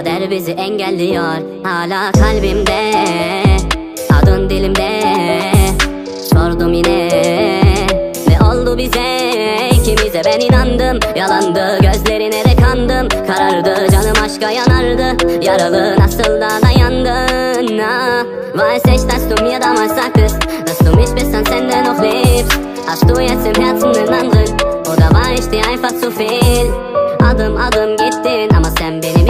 kader bizi engelliyor. Hala kalbimde adın dilimde. Sordum yine ne oldu bize? İkimize ben inandım. Yalandı gözlerine de kandım. Karardı canım aşka yanardı. Yaralı nasıl da dayandın? Ah. Weiß ich, dass du mir damals sagtest Dass du mich bis ans Ende noch liebst Hast du jetzt im Herzen den anderen Oder war ich einfach zu viel Adım adım gittin Ama sen benim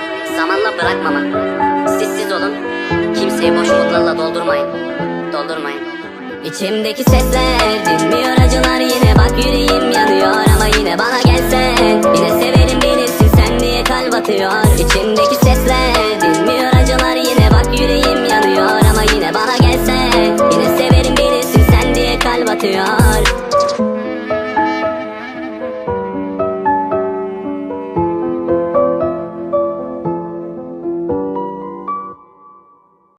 zamanla bırakmamak. Sessiz olun, kimseyi boş umutlarla doldurmayın, doldurmayın. İçimdeki sesler dinmiyor acılar yine. Bak yüreğim yanıyor ama yine bana gelsen. Yine severim bilirsin sen diye kalp atıyor